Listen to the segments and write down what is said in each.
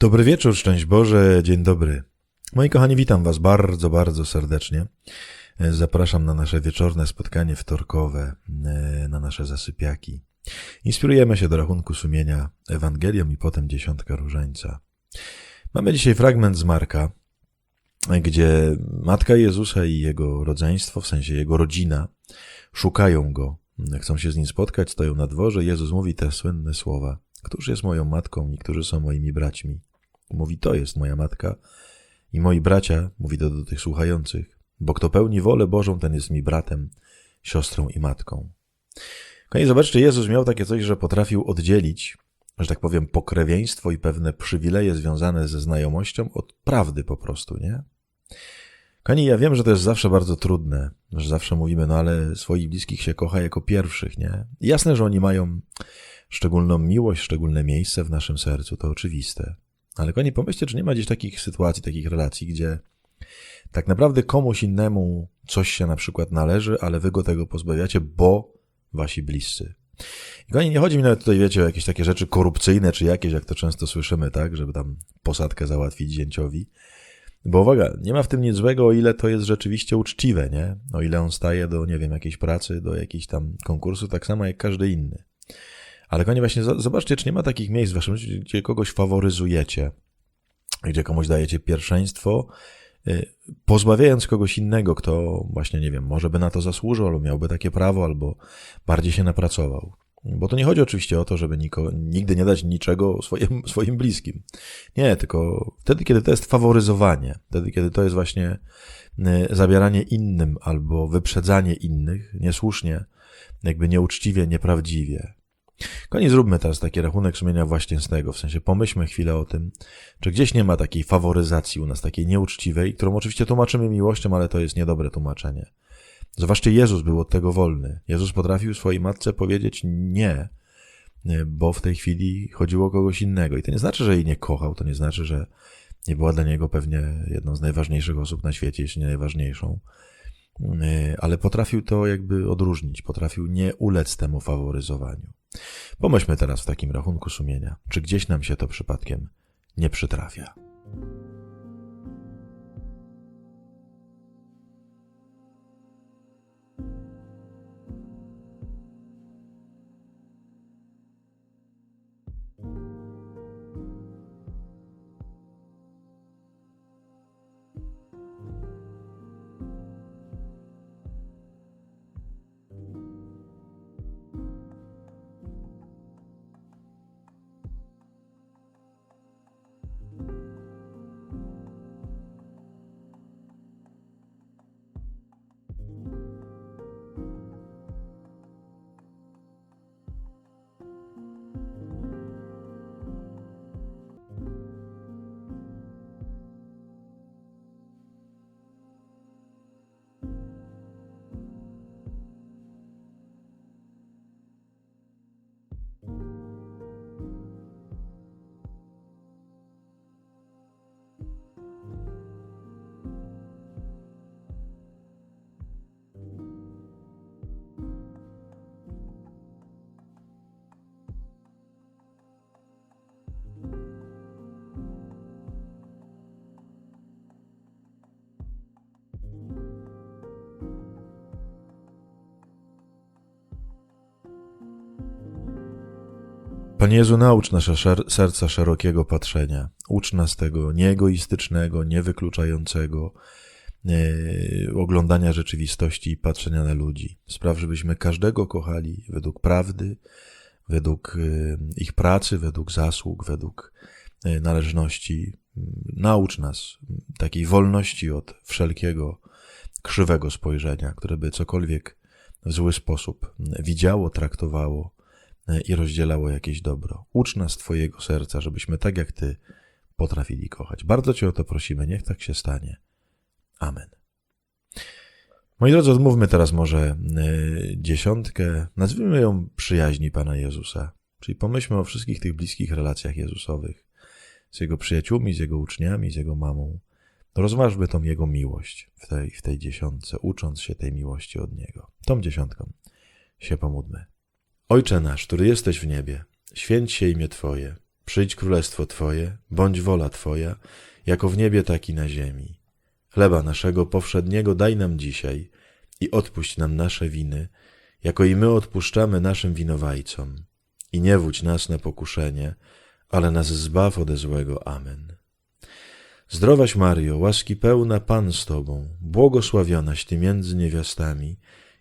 Dobry wieczór, szczęść Boże, dzień dobry. Moi kochani, witam Was bardzo, bardzo serdecznie. Zapraszam na nasze wieczorne spotkanie wtorkowe, e, na nasze zasypiaki. Inspirujemy się do rachunku sumienia Ewangelią i potem dziesiątka różańca. Mamy dzisiaj fragment z Marka, gdzie matka Jezusa i jego rodzeństwo, w sensie jego rodzina, szukają go, chcą się z nim spotkać, stoją na dworze. Jezus mówi te słynne słowa: Któż jest moją matką i którzy są moimi braćmi? Mówi: To jest moja matka i moi bracia, mówi to do tych słuchających, bo kto pełni wolę Bożą, ten jest mi bratem, siostrą i matką. Kochani, zobaczcie, Jezus miał takie coś, że potrafił oddzielić, że tak powiem, pokrewieństwo i pewne przywileje związane ze znajomością od prawdy po prostu, nie? Kochani, ja wiem, że to jest zawsze bardzo trudne, że zawsze mówimy, no ale swoich bliskich się kocha jako pierwszych, nie? jasne, że oni mają szczególną miłość, szczególne miejsce w naszym sercu, to oczywiste. Ale kochani, pomyślcie, czy nie ma gdzieś takich sytuacji, takich relacji, gdzie tak naprawdę komuś innemu coś się na przykład należy, ale wy go tego pozbawiacie, bo wasi bliscy. I kochani, nie chodzi mi nawet tutaj, wiecie, o jakieś takie rzeczy korupcyjne, czy jakieś, jak to często słyszymy, tak, żeby tam posadkę załatwić zięciowi. Bo uwaga, nie ma w tym nic złego, o ile to jest rzeczywiście uczciwe, nie? O ile on staje do, nie wiem, jakiejś pracy, do jakiejś tam konkursu, tak samo jak każdy inny. Ale kochani, właśnie zobaczcie, czy nie ma takich miejsc w waszym życiu, gdzie kogoś faworyzujecie, gdzie komuś dajecie pierwszeństwo, y, pozbawiając kogoś innego, kto właśnie, nie wiem, może by na to zasłużył, albo miałby takie prawo, albo bardziej się napracował. Bo to nie chodzi oczywiście o to, żeby niko, nigdy nie dać niczego swoim, swoim bliskim. Nie, tylko wtedy, kiedy to jest faworyzowanie, wtedy, kiedy to jest właśnie y, zabieranie innym albo wyprzedzanie innych niesłusznie, jakby nieuczciwie, nieprawdziwie. Koniec, zróbmy teraz taki rachunek sumienia właśnie z tego, w sensie pomyślmy chwilę o tym, czy gdzieś nie ma takiej faworyzacji u nas, takiej nieuczciwej, którą oczywiście tłumaczymy miłością, ale to jest niedobre tłumaczenie. Zobaczcie, Jezus był od tego wolny. Jezus potrafił swojej matce powiedzieć nie, bo w tej chwili chodziło o kogoś innego. I to nie znaczy, że jej nie kochał, to nie znaczy, że nie była dla niego pewnie jedną z najważniejszych osób na świecie, jeśli nie najważniejszą. Ale potrafił to jakby odróżnić, potrafił nie ulec temu faworyzowaniu. Pomyślmy teraz w takim rachunku sumienia, czy gdzieś nam się to przypadkiem nie przytrafia. Panie Jezu, naucz nasze serca szerokiego patrzenia. Ucz nas tego nieegoistycznego, niewykluczającego yy, oglądania rzeczywistości i patrzenia na ludzi. Spraw, żebyśmy każdego kochali według prawdy, według yy, ich pracy, według zasług, według yy, należności. Naucz nas takiej wolności od wszelkiego krzywego spojrzenia, które by cokolwiek w zły sposób widziało, traktowało i rozdzielało jakieś dobro. Ucz nas Twojego serca, żebyśmy tak jak Ty potrafili kochać. Bardzo Cię o to prosimy, niech tak się stanie. Amen. Moi drodzy, odmówmy teraz może e, dziesiątkę, nazwijmy ją przyjaźni Pana Jezusa. Czyli pomyślmy o wszystkich tych bliskich relacjach Jezusowych z Jego przyjaciółmi, z Jego uczniami, z Jego mamą. Rozważmy tą Jego miłość w tej, w tej dziesiątce, ucząc się tej miłości od Niego. Tą dziesiątką się pomódmy. Ojcze nasz, który jesteś w niebie, święć się imię Twoje, Przyjdź królestwo Twoje, bądź wola Twoja, jako w niebie, tak i na ziemi. Chleba naszego powszedniego daj nam dzisiaj i odpuść nam nasze winy, jako i my odpuszczamy naszym winowajcom. I nie wódź nas na pokuszenie, ale nas zbaw ode złego. Amen. Zdrowaś Mario, łaski pełna Pan z Tobą, błogosławionaś Ty między niewiastami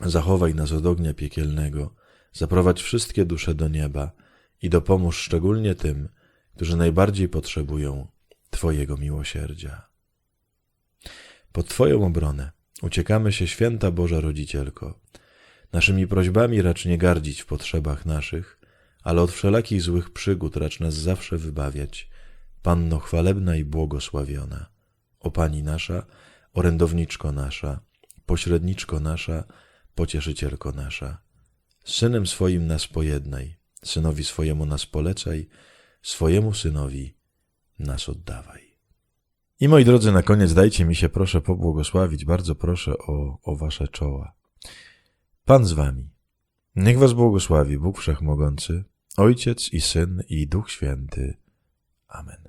zachowaj nas od ognia piekielnego, zaprowadź wszystkie dusze do nieba i dopomóż szczególnie tym, którzy najbardziej potrzebują Twojego miłosierdzia. Pod Twoją obronę uciekamy się, święta Boża Rodzicielko. Naszymi prośbami racz nie gardzić w potrzebach naszych, ale od wszelakich złych przygód racz nas zawsze wybawiać. Panno chwalebna i błogosławiona, o Pani nasza, orędowniczko nasza, pośredniczko nasza, pocieszycielko nasza. Synem swoim nas pojednaj, synowi swojemu nas polecaj, swojemu synowi nas oddawaj. I moi drodzy, na koniec dajcie mi się proszę pobłogosławić, bardzo proszę o, o wasze czoła. Pan z wami. Niech was błogosławi Bóg Wszechmogący, Ojciec i Syn i Duch Święty. Amen.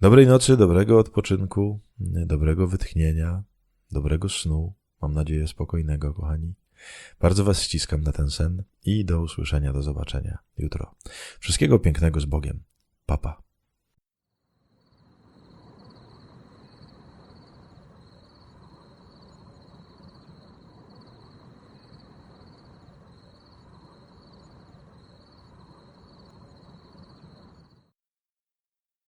Dobrej nocy, dobrego odpoczynku, dobrego wytchnienia, dobrego snu. Mam nadzieję spokojnego, kochani. Bardzo was ściskam na ten sen i do usłyszenia, do zobaczenia jutro. Wszystkiego pięknego z Bogiem. Papa.